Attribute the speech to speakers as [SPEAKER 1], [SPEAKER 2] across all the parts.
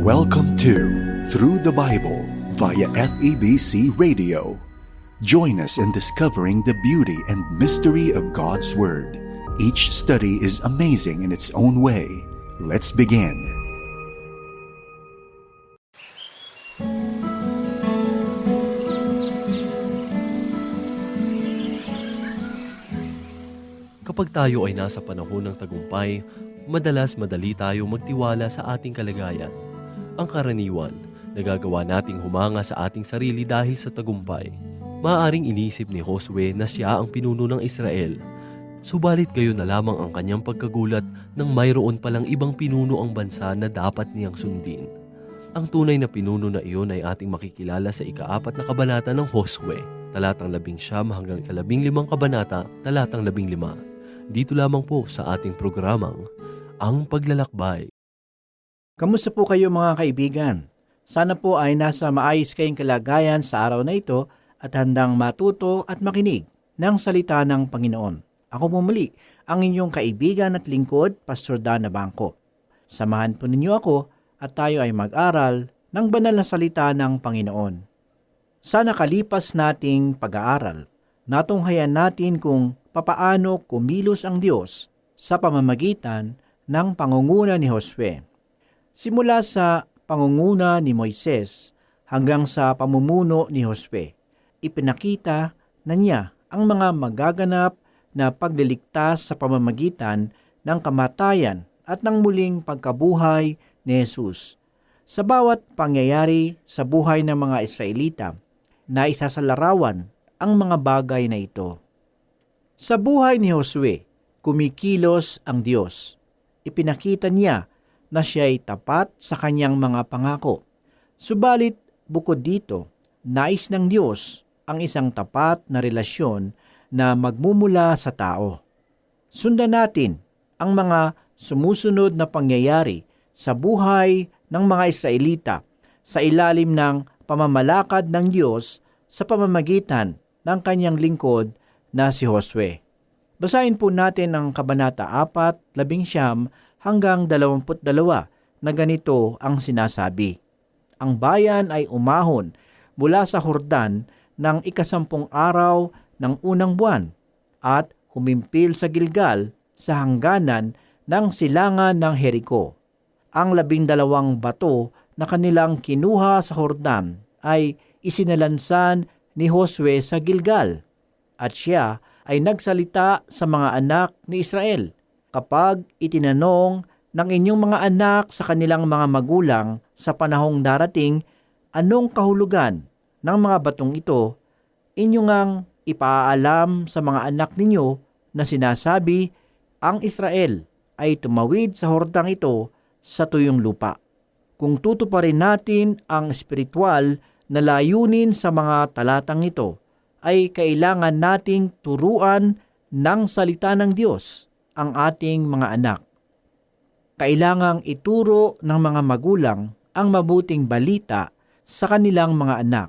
[SPEAKER 1] Welcome to Through the Bible via FEBC Radio. Join us in discovering the beauty and mystery of God's Word. Each study is amazing in its own way. Let's begin.
[SPEAKER 2] Kapag tayo ay nasa panahon ng tagumpay, madalas madali tayo magtiwala sa ating kalagayan. Ang karaniwan, nagagawa nating humanga sa ating sarili dahil sa tagumpay. Maaring inisip ni Josue na siya ang pinuno ng Israel. Subalit gayon na lamang ang kanyang pagkagulat nang mayroon palang ibang pinuno ang bansa na dapat niyang sundin. Ang tunay na pinuno na iyon ay ating makikilala sa ikaapat na kabanata ng Josue, talatang labing siyam hanggang ikalabing limang kabanata, talatang labing lima. Dito lamang po sa ating programang Ang Paglalakbay.
[SPEAKER 3] Kamusta po kayo mga kaibigan? Sana po ay nasa maayos kayong kalagayan sa araw na ito at handang matuto at makinig ng salita ng Panginoon. Ako po muli, ang inyong kaibigan at lingkod, Pastor Dana Bangko. Samahan po ninyo ako at tayo ay mag-aral ng banal na salita ng Panginoon. Sa nakalipas nating pag-aaral, natunghayan natin kung papaano kumilos ang Diyos sa pamamagitan ng pangunguna ni Josue. Simula sa pangunguna ni Moises hanggang sa pamumuno ni Josue, ipinakita na niya ang mga magaganap na pagliligtas sa pamamagitan ng kamatayan at ng muling pagkabuhay ni Jesus. Sa bawat pangyayari sa buhay ng mga Israelita, na isasalarawan ang mga bagay na ito. Sa buhay ni Josue, kumikilos ang Diyos. Ipinakita niya na siya ay tapat sa kanyang mga pangako. Subalit, bukod dito, nais ng Diyos ang isang tapat na relasyon na magmumula sa tao. Sundan natin ang mga sumusunod na pangyayari sa buhay ng mga Israelita sa ilalim ng pamamalakad ng Diyos sa pamamagitan ng kanyang lingkod na si Josue. Basahin po natin ang Kabanata 4, 11 hanggang 22 na ganito ang sinasabi. Ang bayan ay umahon mula sa Hordan ng ikasampung araw ng unang buwan at humimpil sa Gilgal sa hangganan ng silangan ng Jericho. Ang labindalawang bato na kanilang kinuha sa Hordan ay isinalansan ni Josue sa Gilgal at siya ay nagsalita sa mga anak ni Israel kapag itinanong ng inyong mga anak sa kanilang mga magulang sa panahong darating anong kahulugan ng mga batong ito, inyo ngang ipaalam sa mga anak ninyo na sinasabi ang Israel ay tumawid sa hordang ito sa tuyong lupa. Kung tutuparin natin ang espiritual na layunin sa mga talatang ito, ay kailangan nating turuan ng salita ng Diyos ang ating mga anak. Kailangang ituro ng mga magulang ang mabuting balita sa kanilang mga anak.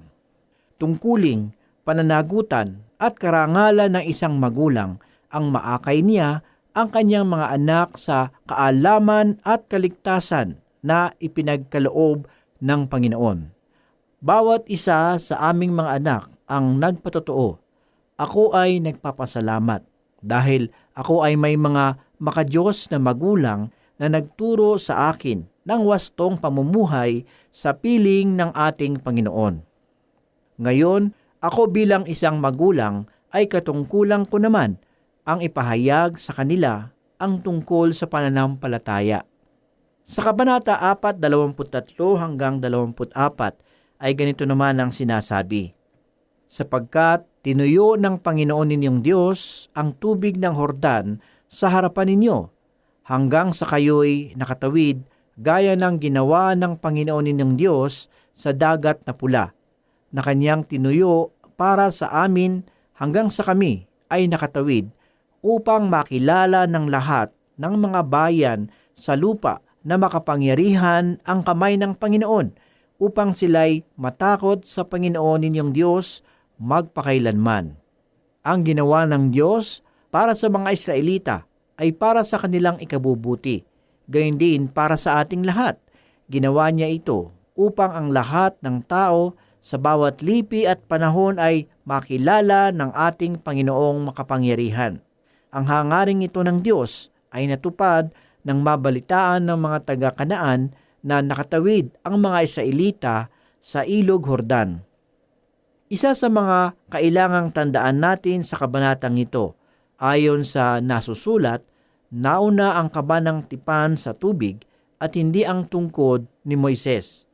[SPEAKER 3] Tungkuling, pananagutan at karangalan ng isang magulang ang maakay niya ang kanyang mga anak sa kaalaman at kaligtasan na ipinagkaloob ng Panginoon. Bawat isa sa aming mga anak ang nagpatotoo. Ako ay nagpapasalamat dahil ako ay may mga makadiyos na magulang na nagturo sa akin ng wastong pamumuhay sa piling ng ating Panginoon. Ngayon, ako bilang isang magulang ay katungkulang ko naman ang ipahayag sa kanila ang tungkol sa pananampalataya. Sa Kabanata 4, 23 hanggang 24 ay ganito naman ang sinasabi. Sapagkat tinuyo ng Panginoon ninyong Diyos ang tubig ng Hordan sa harapan ninyo hanggang sa kayo'y nakatawid gaya ng ginawa ng Panginoon ninyong Diyos sa dagat na pula na kanyang tinuyo para sa amin hanggang sa kami ay nakatawid upang makilala ng lahat ng mga bayan sa lupa na makapangyarihan ang kamay ng Panginoon upang sila'y matakot sa Panginoon ninyong Diyos magpakailanman. Ang ginawa ng Diyos para sa mga Israelita ay para sa kanilang ikabubuti, gayon din para sa ating lahat. ginawa niya ito upang ang lahat ng tao sa bawat lipi at panahon ay makilala ng ating Panginoong makapangyarihan. Ang hangaring ito ng Diyos ay natupad ng mabalitaan ng mga taga-kanaan na nakatawid ang mga Israelita sa ilog Hordan. Isa sa mga kailangang tandaan natin sa kabanatang ito, ayon sa nasusulat, nauna ang kaba ng tipan sa tubig at hindi ang tungkod ni Moises.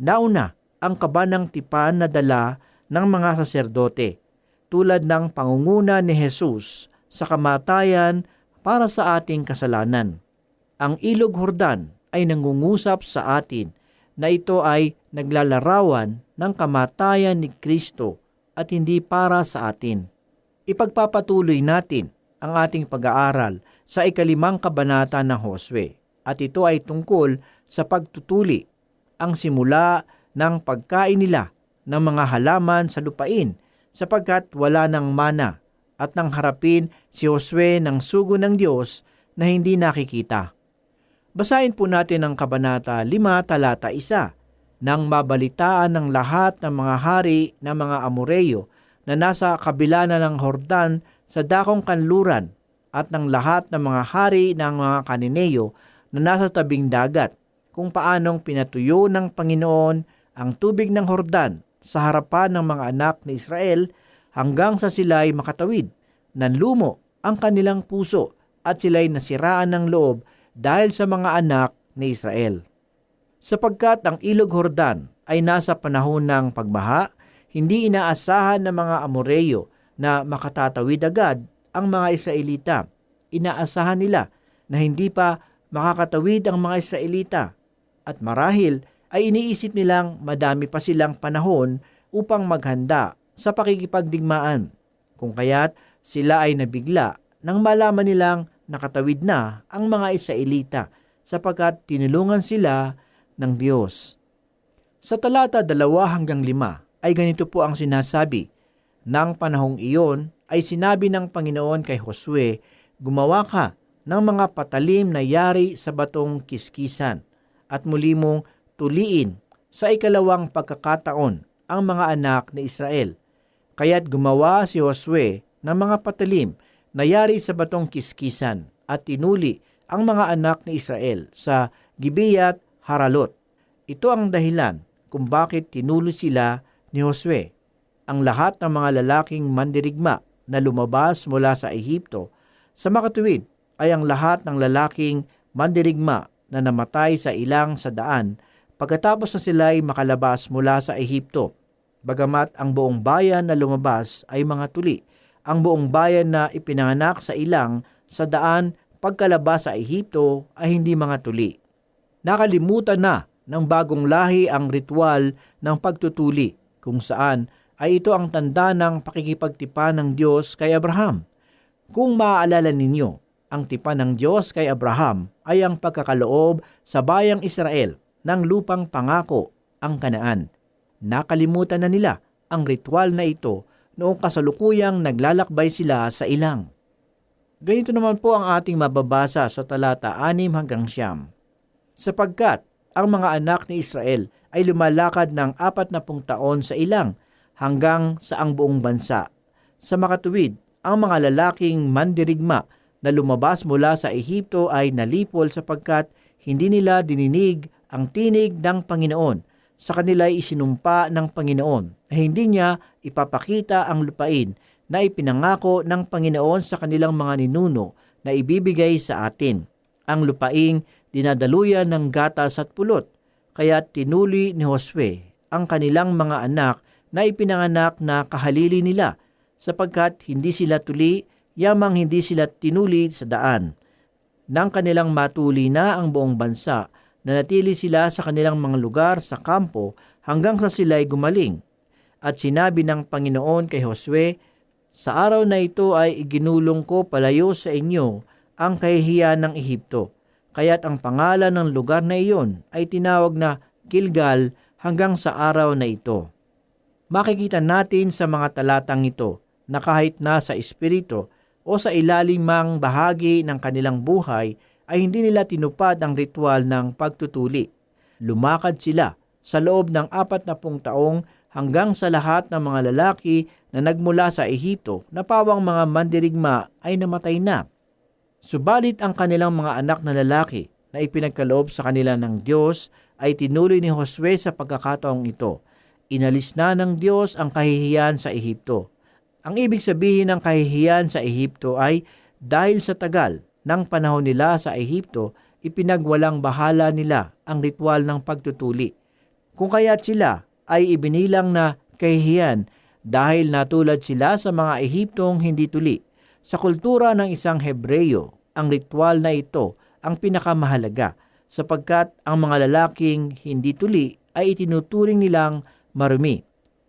[SPEAKER 3] Nauna ang kaba ng tipan na dala ng mga saserdote, tulad ng pangunguna ni Jesus sa kamatayan para sa ating kasalanan. Ang ilog Hordan ay nangungusap sa atin na ito ay naglalarawan ng kamatayan ni Kristo at hindi para sa atin. Ipagpapatuloy natin ang ating pag-aaral sa ikalimang kabanata ng Hoswe at ito ay tungkol sa pagtutuli, ang simula ng pagkain nila ng mga halaman sa lupain sapagkat wala ng mana at nang harapin si Josue ng sugo ng Diyos na hindi nakikita. Basahin po natin ang Kabanata 5 talata 1 nang mabalitaan ng lahat ng mga hari ng mga Amoreyo na nasa kabila na ng Hordan sa dakong kanluran at ng lahat ng mga hari ng mga Kanineyo na nasa tabing dagat kung paanong pinatuyo ng Panginoon ang tubig ng Hordan sa harapan ng mga anak ni Israel hanggang sa sila'y makatawid. Nanlumo ang kanilang puso at sila'y nasiraan ng loob dahil sa mga anak ni Israel. Sapagkat ang ilog Hordan ay nasa panahon ng pagbaha, hindi inaasahan ng mga Amoreyo na makatatawid agad ang mga Israelita. Inaasahan nila na hindi pa makakatawid ang mga Israelita at marahil ay iniisip nilang madami pa silang panahon upang maghanda sa pakikipagdigmaan. Kung kaya't sila ay nabigla nang malaman nilang nakatawid na ang mga Israelita sapagkat tinulungan sila ng Diyos. Sa talata 2 hanggang 5 ay ganito po ang sinasabi. Nang panahong iyon ay sinabi ng Panginoon kay Josue, Gumawa ka ng mga patalim na yari sa batong kiskisan at muli mong tuliin sa ikalawang pagkakataon ang mga anak ni Israel. Kaya't gumawa si Josue ng mga patalim na yari sa batong kiskisan at tinuli ang mga anak ni Israel sa Gibeyat Haralot. Ito ang dahilan kung bakit tinulo sila ni Josue. Ang lahat ng mga lalaking mandirigma na lumabas mula sa Ehipto sa makatuwid ay ang lahat ng lalaking mandirigma na namatay sa ilang sa daan pagkatapos na sila ay makalabas mula sa Ehipto. Bagamat ang buong bayan na lumabas ay mga tuli, ang buong bayan na ipinanganak sa ilang sa daan pagkalabas sa Ehipto ay hindi mga tuli. Nakalimutan na ng bagong lahi ang ritual ng pagtutuli kung saan ay ito ang tanda ng pakikipagtipan ng Diyos kay Abraham. Kung maaalala ninyo, ang tipan ng Diyos kay Abraham ay ang pagkakaloob sa bayang Israel ng lupang pangako, ang kanaan. Nakalimutan na nila ang ritual na ito noong kasalukuyang naglalakbay sila sa ilang. Ganito naman po ang ating mababasa sa talata 6 hanggang siyam. Sapagkat ang mga anak ni Israel ay lumalakad ng apat na taon sa ilang hanggang sa ang buong bansa. Sa makatuwid, ang mga lalaking mandirigma na lumabas mula sa Ehipto ay nalipol sapagkat hindi nila dininig ang tinig ng Panginoon. Sa kanila ay isinumpa ng Panginoon na hindi niya ipapakita ang lupain na ipinangako ng Panginoon sa kanilang mga ninuno na ibibigay sa atin. Ang lupaing dinadaluyan ng gatas at pulot, kaya tinuli ni Josue ang kanilang mga anak na ipinanganak na kahalili nila sapagkat hindi sila tuli, yamang hindi sila tinuli sa daan. Nang kanilang matuli na ang buong bansa, nanatili sila sa kanilang mga lugar sa kampo hanggang sa sila'y gumaling. At sinabi ng Panginoon kay Josue, Sa araw na ito ay iginulong ko palayo sa inyo ang kahihiyan ng Ehipto. Kaya't ang pangalan ng lugar na iyon ay tinawag na Gilgal hanggang sa araw na ito. Makikita natin sa mga talatang ito na kahit nasa espiritu o sa ilalim mang bahagi ng kanilang buhay ay hindi nila tinupad ang ritual ng pagtutuli. lumakad sila sa loob ng apat na pung taong hanggang sa lahat ng mga lalaki na nagmula sa Ehipto na pawang mga mandirigma ay namatay na. Subalit ang kanilang mga anak na lalaki na ipinagkaloob sa kanila ng Diyos ay tinuloy ni Josue sa pagkakataong ito. Inalis na ng Diyos ang kahihiyan sa Ehipto. Ang ibig sabihin ng kahihiyan sa Ehipto ay dahil sa tagal ng panahon nila sa Ehipto, ipinagwalang bahala nila ang ritual ng pagtutuli. Kung kaya't sila ay ibinilang na kahihiyan dahil natulad sila sa mga Ehiptong hindi tuli. Sa kultura ng isang Hebreyo, ang ritual na ito ang pinakamahalaga sapagkat ang mga lalaking hindi tuli ay itinuturing nilang marumi.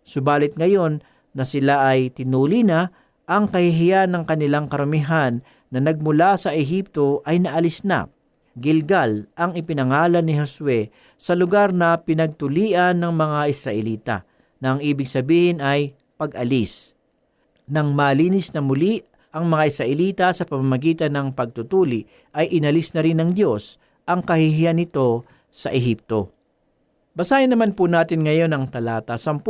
[SPEAKER 3] Subalit ngayon na sila ay tinuli na, ang kahihiyan ng kanilang karamihan na nagmula sa Ehipto ay naalis na. Gilgal ang ipinangalan ni Josue sa lugar na pinagtulian ng mga Israelita na ang ibig sabihin ay pag-alis. Nang malinis na muli ang mga Israelita sa pamamagitan ng pagtutuli ay inalis na rin ng Diyos ang kahihiyan nito sa Ehipto. Basahin naman po natin ngayon ang talata 10.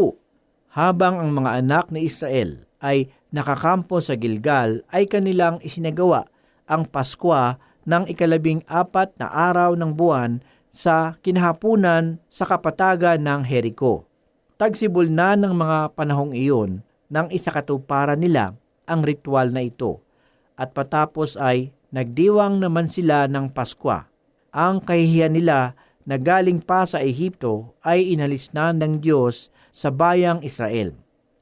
[SPEAKER 3] Habang ang mga anak ni Israel ay nakakampo sa Gilgal ay kanilang isinagawa ang Paskwa ng ikalabing apat na araw ng buwan sa kinahapunan sa kapatagan ng Jericho. Tagsibol na ng mga panahong iyon nang isakatuparan nila ang ritual na ito at patapos ay nagdiwang naman sila ng Paskwa. Ang kahihiyan nila na galing pa sa Ehipto ay inalis na ng Diyos sa bayang Israel.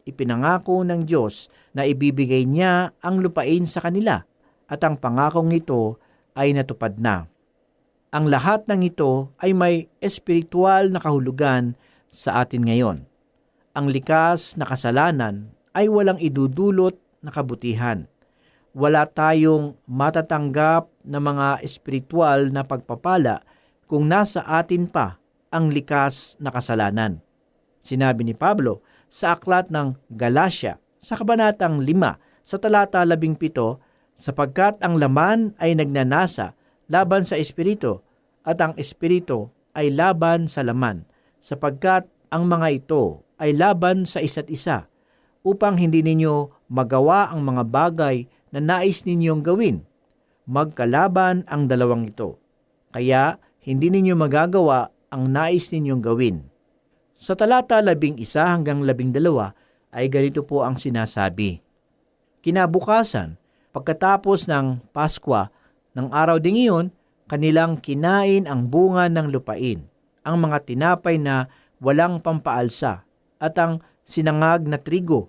[SPEAKER 3] Ipinangako ng Diyos na ibibigay niya ang lupain sa kanila at ang pangakong ito ay natupad na. Ang lahat ng ito ay may espiritual na kahulugan sa atin ngayon. Ang likas na kasalanan ay walang idudulot na kabutihan. Wala tayong matatanggap na mga espiritual na pagpapala kung nasa atin pa ang likas na kasalanan. Sinabi ni Pablo sa aklat ng Galatia sa kabanatang 5 sa talata 17 sapagkat ang laman ay nagnanasa laban sa espiritu at ang espiritu ay laban sa laman sapagkat ang mga ito ay laban sa isa't isa upang hindi ninyo magawa ang mga bagay na nais ninyong gawin. Magkalaban ang dalawang ito. Kaya hindi ninyo magagawa ang nais ninyong gawin. Sa talata labing isa hanggang labing dalawa ay ganito po ang sinasabi. Kinabukasan, pagkatapos ng Paskwa, ng araw ding iyon, kanilang kinain ang bunga ng lupain, ang mga tinapay na walang pampaalsa, at ang sinangag na trigo,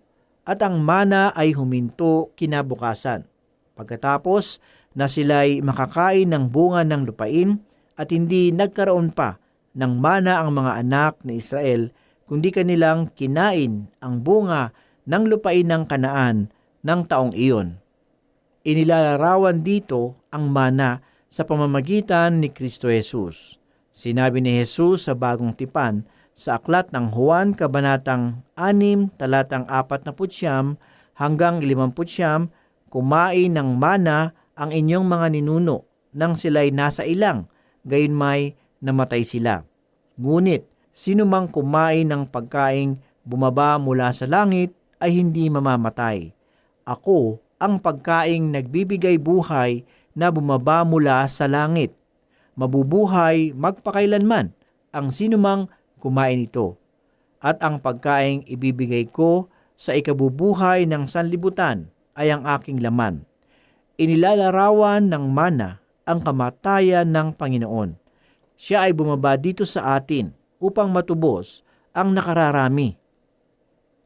[SPEAKER 3] at ang mana ay huminto kinabukasan. Pagkatapos na sila'y makakain ng bunga ng lupain at hindi nagkaroon pa ng mana ang mga anak ni Israel, kundi kanilang kinain ang bunga ng lupain ng kanaan ng taong iyon. Inilalarawan dito ang mana sa pamamagitan ni Kristo Jesus. Sinabi ni Jesus sa bagong tipan sa aklat ng Juan Kabanatang 6, talatang 49 hanggang 50, kumain ng mana ang inyong mga ninuno nang sila'y nasa ilang, gayon may namatay sila. Ngunit, sino mang kumain ng pagkaing bumaba mula sa langit ay hindi mamamatay. Ako ang pagkaing nagbibigay buhay na bumaba mula sa langit. Mabubuhay magpakailanman ang sinumang kumain ito. At ang pagkaing ibibigay ko sa ikabubuhay ng sanlibutan ay ang aking laman. Inilalarawan ng mana ang kamatayan ng Panginoon. Siya ay bumaba dito sa atin upang matubos ang nakararami.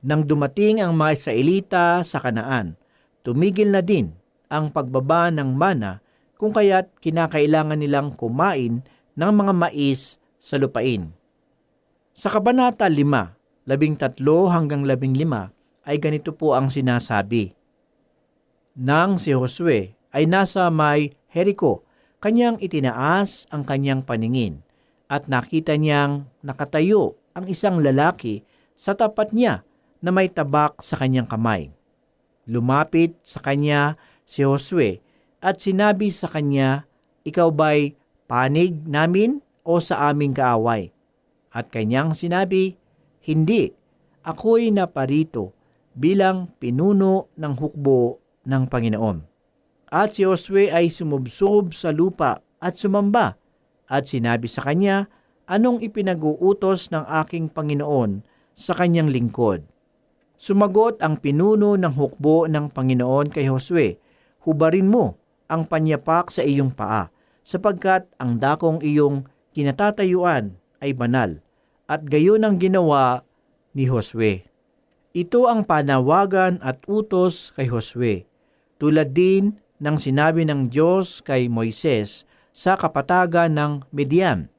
[SPEAKER 3] Nang dumating ang mga Israelita sa Kanaan, tumigil na din ang pagbaba ng mana kung kaya't kinakailangan nilang kumain ng mga mais sa lupain. Sa Kabanata 5, 13 hanggang 15 ay ganito po ang sinasabi. Nang si Josue ay nasa may Jericho, kanyang itinaas ang kanyang paningin at nakita niyang nakatayo ang isang lalaki sa tapat niya na may tabak sa kanyang kamay. Lumapit sa kanya si Josue at sinabi sa kanya, Ikaw ba'y panig namin o sa aming kaaway? At kanyang sinabi, Hindi, ako'y naparito bilang pinuno ng hukbo ng Panginoon. At si Josue ay sumubsob sa lupa at sumamba at sinabi sa kanya, Anong ipinag-uutos ng aking Panginoon sa kanyang lingkod? Sumagot ang pinuno ng hukbo ng Panginoon kay Josue, Hubarin mo ang panyapak sa iyong paa, sapagkat ang dakong iyong kinatatayuan ay banal, at gayon ang ginawa ni Josue. Ito ang panawagan at utos kay Josue, tulad din ng sinabi ng Diyos kay Moises sa kapatagan ng Midian.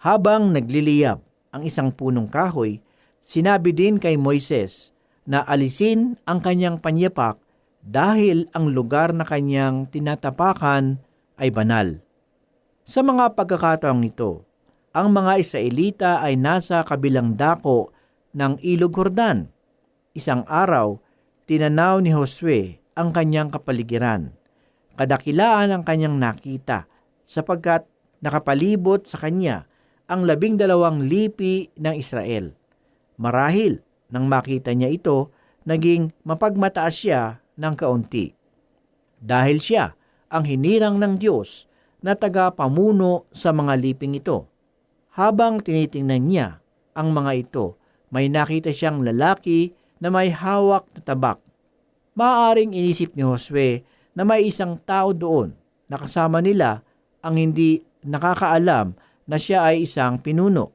[SPEAKER 3] Habang nagliliyab ang isang punong kahoy, sinabi din kay Moises na alisin ang kanyang panyapak dahil ang lugar na kanyang tinatapakan ay banal. Sa mga pagkakataong ito, ang mga Israelita ay nasa kabilang dako ng Ilog Jordan. Isang araw, tinanaw ni Josue ang kanyang kapaligiran. Kadakilaan ang kanyang nakita sapagkat nakapalibot sa kanya ang labing dalawang lipi ng Israel. Marahil, nang makita niya ito, naging mapagmataas siya ng kaunti. Dahil siya ang hinirang ng Diyos na tagapamuno sa mga liping ito. Habang tinitingnan niya ang mga ito, may nakita siyang lalaki na may hawak na tabak. Maaring inisip ni Josue na may isang tao doon na kasama nila ang hindi nakakaalam na siya ay isang pinuno.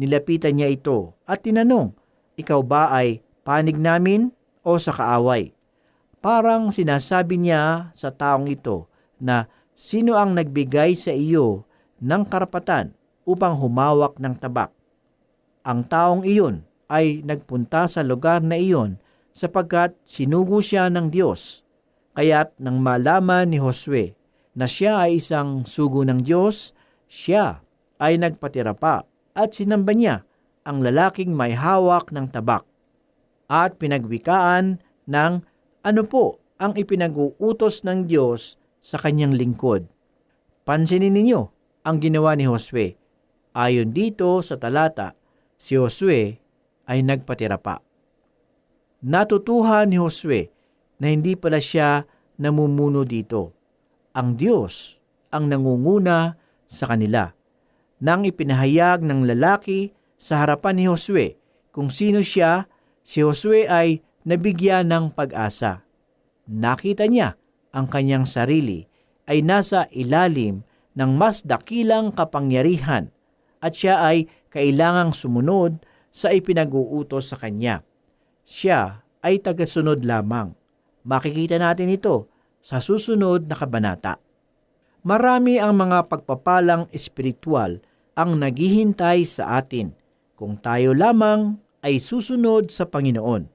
[SPEAKER 3] Nilapitan niya ito at tinanong, Ikaw ba ay panig namin o sa kaaway? Parang sinasabi niya sa taong ito na sino ang nagbigay sa iyo ng karapatan upang humawak ng tabak. Ang taong iyon ay nagpunta sa lugar na iyon sapagkat sinugo siya ng Diyos. Kaya't nang malaman ni Josue na siya ay isang sugo ng Diyos, siya ay nagpatira pa at sinamba niya ang lalaking may hawak ng tabak at pinagwikaan ng ano po ang ipinag-uutos ng Diyos sa kanyang lingkod. Pansinin ninyo ang ginawa ni Josue. Ayon dito sa talata, si Josue ay nagpatira pa. Natutuhan ni Josue na hindi pala siya namumuno dito. Ang Diyos ang nangunguna sa kanila. Nang ipinahayag ng lalaki sa harapan ni Josue kung sino siya, si Josue ay nabigyan ng pag-asa. Nakita niya ang kanyang sarili ay nasa ilalim ng mas dakilang kapangyarihan at siya ay kailangang sumunod sa ipinag-uutos sa kanya. Siya ay tagasunod lamang. Makikita natin ito sa susunod na kabanata. Marami ang mga pagpapalang espiritual ang naghihintay sa atin kung tayo lamang ay susunod sa Panginoon.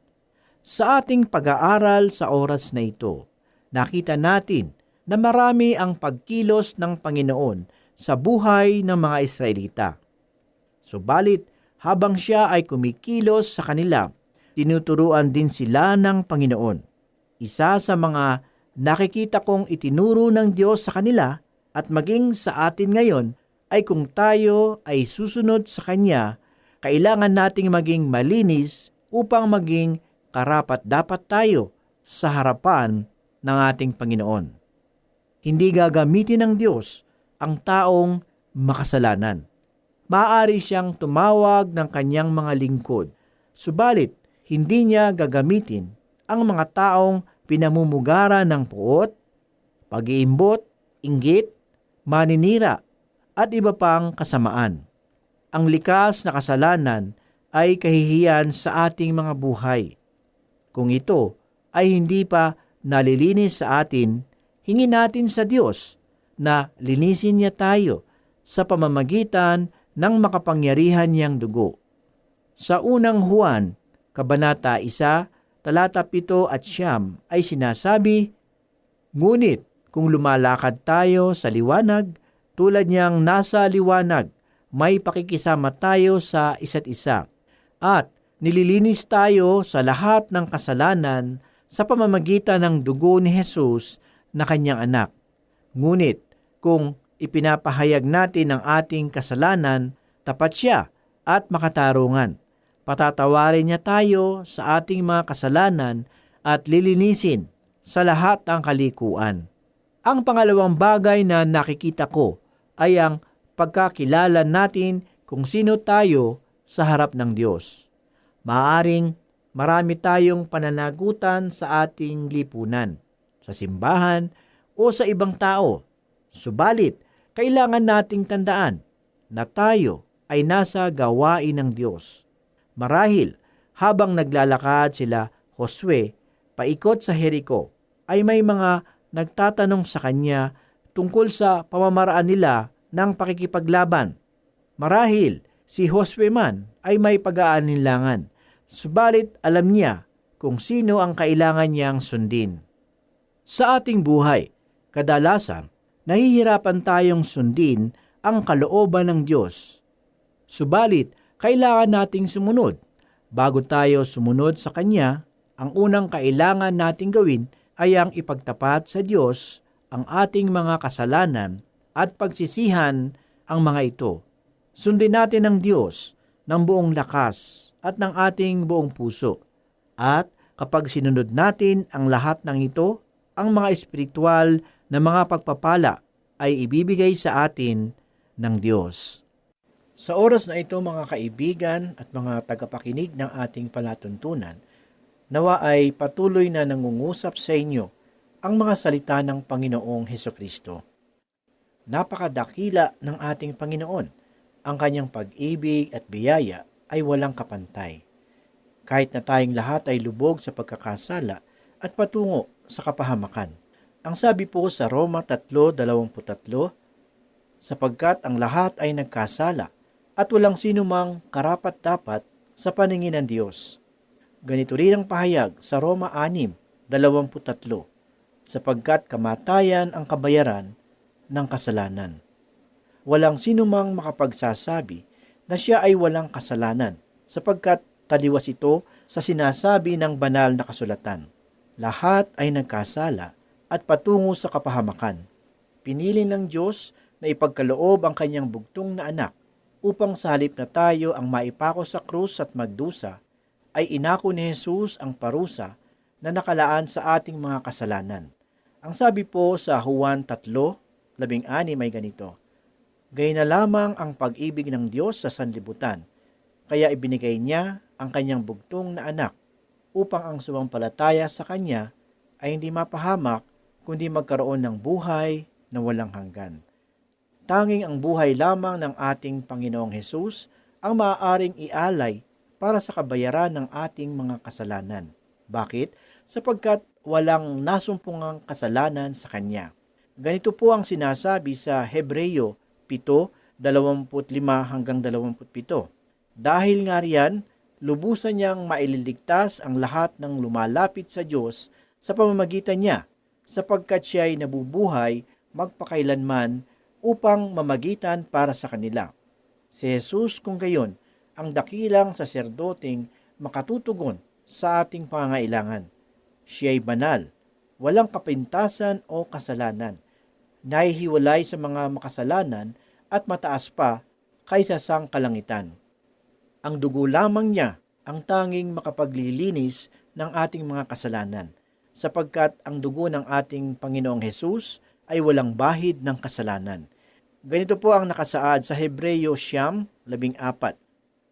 [SPEAKER 3] Sa ating pag-aaral sa oras na ito, nakita natin na marami ang pagkilos ng Panginoon sa buhay ng mga Israelita. Subalit, habang siya ay kumikilos sa kanila, tinuturuan din sila ng Panginoon. Isa sa mga nakikita kong itinuro ng Diyos sa kanila at maging sa atin ngayon ay kung tayo ay susunod sa Kanya, kailangan nating maging malinis upang maging karapat dapat tayo sa harapan ng ating Panginoon. Hindi gagamitin ng Diyos ang taong makasalanan. Maaari siyang tumawag ng kanyang mga lingkod, subalit hindi niya gagamitin ang mga taong pinamumugara ng puot, pag-iimbot, inggit, maninira, at iba pang kasamaan. Ang likas na kasalanan ay kahihiyan sa ating mga buhay. Kung ito ay hindi pa nalilinis sa atin, hingin natin sa Diyos na linisin niya tayo sa pamamagitan ng makapangyarihan niyang dugo. Sa unang Juan, Kabanata 1, talata 7 at siyam ay sinasabi, Ngunit kung lumalakad tayo sa liwanag, tulad niyang nasa liwanag, may pakikisama tayo sa isa't isa. At nililinis tayo sa lahat ng kasalanan sa pamamagitan ng dugo ni Jesus na kanyang anak. Ngunit kung ipinapahayag natin ang ating kasalanan, tapat siya at makatarungan. Patatawarin niya tayo sa ating mga kasalanan at lilinisin sa lahat ng kalikuan. Ang pangalawang bagay na nakikita ko ay ang pagkakilala natin kung sino tayo sa harap ng Diyos. Maaring marami tayong pananagutan sa ating lipunan, sa simbahan o sa ibang tao. Subalit, kailangan nating tandaan na tayo ay nasa gawain ng Diyos. Marahil, habang naglalakad sila Josue paikot sa Jericho, ay may mga nagtatanong sa kanya tungkol sa pamamaraan nila ng pakikipaglaban. Marahil, si Josue man ay may pag-aalinlangan, subalit alam niya kung sino ang kailangan niyang sundin. Sa ating buhay, kadalasan, nahihirapan tayong sundin ang kalooban ng Diyos. Subalit, kailangan nating sumunod. Bago tayo sumunod sa Kanya, ang unang kailangan nating gawin ay ang ipagtapat sa Diyos ang ating mga kasalanan at pagsisihan ang mga ito. Sundin natin ang Diyos ng buong lakas at ng ating buong puso. At kapag sinunod natin ang lahat ng ito, ang mga espiritual na mga pagpapala ay ibibigay sa atin ng Diyos. Sa oras na ito mga kaibigan at mga tagapakinig ng ating palatuntunan, nawa ay patuloy na nangungusap sa inyo ang mga salita ng Panginoong Heso Kristo. Napakadakila ng ating Panginoon. Ang kanyang pag-ibig at biyaya ay walang kapantay. Kahit na tayong lahat ay lubog sa pagkakasala at patungo sa kapahamakan. Ang sabi po sa Roma 3.23, sapagkat ang lahat ay nagkasala at walang sino mang karapat-dapat sa paningin ng Diyos. Ganito rin ang pahayag sa Roma 6.23, sapagkat kamatayan ang kabayaran ng kasalanan. Walang sino mang makapagsasabi na siya ay walang kasalanan, sapagkat taliwas ito sa sinasabi ng banal na kasulatan. Lahat ay nagkasala at patungo sa kapahamakan. Pinili ng Diyos na ipagkaloob ang kanyang bugtong na anak upang sa halip na tayo ang maipako sa krus at magdusa, ay inako ni Jesus ang parusa na nakalaan sa ating mga kasalanan. Ang sabi po sa Juan 3, labing ani may ganito, Gay na lamang ang pag-ibig ng Diyos sa sanlibutan, kaya ibinigay niya ang kanyang bugtong na anak upang ang sumampalataya sa kanya ay hindi mapahamak kundi magkaroon ng buhay na walang hanggan. Tanging ang buhay lamang ng ating Panginoong Hesus ang maaaring ialay para sa kabayaran ng ating mga kasalanan. Bakit? Sapagkat walang nasumpungang kasalanan sa Kanya. Ganito po ang sinasabi sa Hebreyo 7:25 hanggang 27. Dahil nga riyan, lubusan niyang maililigtas ang lahat ng lumalapit sa Diyos sa pamamagitan niya, sapagkat siya ay nabubuhay magpakailanman upang mamagitan para sa kanila. Si Jesus kung gayon, ang dakilang saserdoting makatutugon sa ating pangailangan. Siya ay banal, walang kapintasan o kasalanan, nahihiwalay sa mga makasalanan at mataas pa kaysa sang kalangitan. Ang dugo lamang niya ang tanging makapaglilinis ng ating mga kasalanan, sapagkat ang dugo ng ating Panginoong Hesus ay walang bahid ng kasalanan. Ganito po ang nakasaad sa Hebreyo Siyam, labing apat.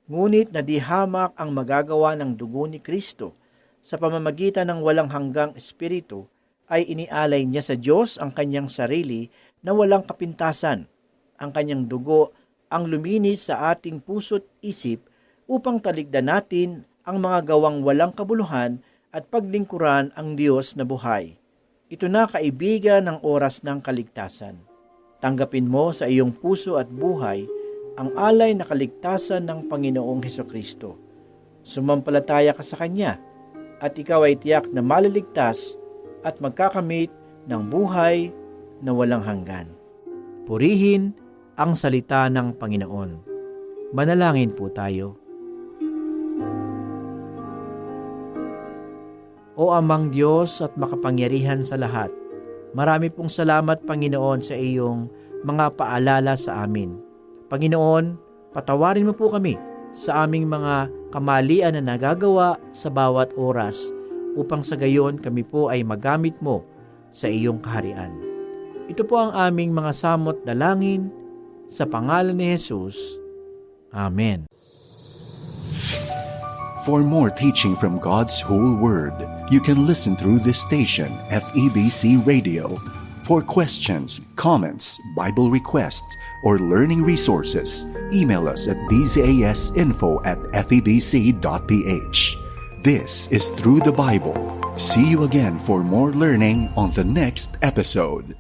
[SPEAKER 3] Ngunit nadihamak ang magagawa ng dugo ni Kristo sa pamamagitan ng walang hanggang espiritu ay inialay niya sa Diyos ang kanyang sarili na walang kapintasan. Ang kanyang dugo ang luminis sa ating puso't isip upang taligdan natin ang mga gawang walang kabuluhan at paglingkuran ang Diyos na buhay. Ito na kaibigan ng oras ng kaligtasan. Tanggapin mo sa iyong puso at buhay ang alay na kaligtasan ng Panginoong Heso Kristo. Sumampalataya ka sa Kanya at ikaw ay tiyak na maliligtas at magkakamit ng buhay na walang hanggan. Purihin ang salita ng Panginoon. Manalangin po tayo. O amang Diyos at makapangyarihan sa lahat, marami pong salamat Panginoon sa iyong mga paalala sa amin. Panginoon, patawarin mo po kami sa aming mga kamalian na nagagawa sa bawat oras upang sa gayon kami po ay magamit mo sa iyong kaharian. Ito po ang aming mga samot dalangin sa pangalan ni Jesus. Amen.
[SPEAKER 1] For more teaching from God's whole word, you can listen through this station, FEBC Radio. For questions, comments, Bible requests, or learning resources, email us at bzasinfo at febc.ph. This is Through the Bible. See you again for more learning on the next episode.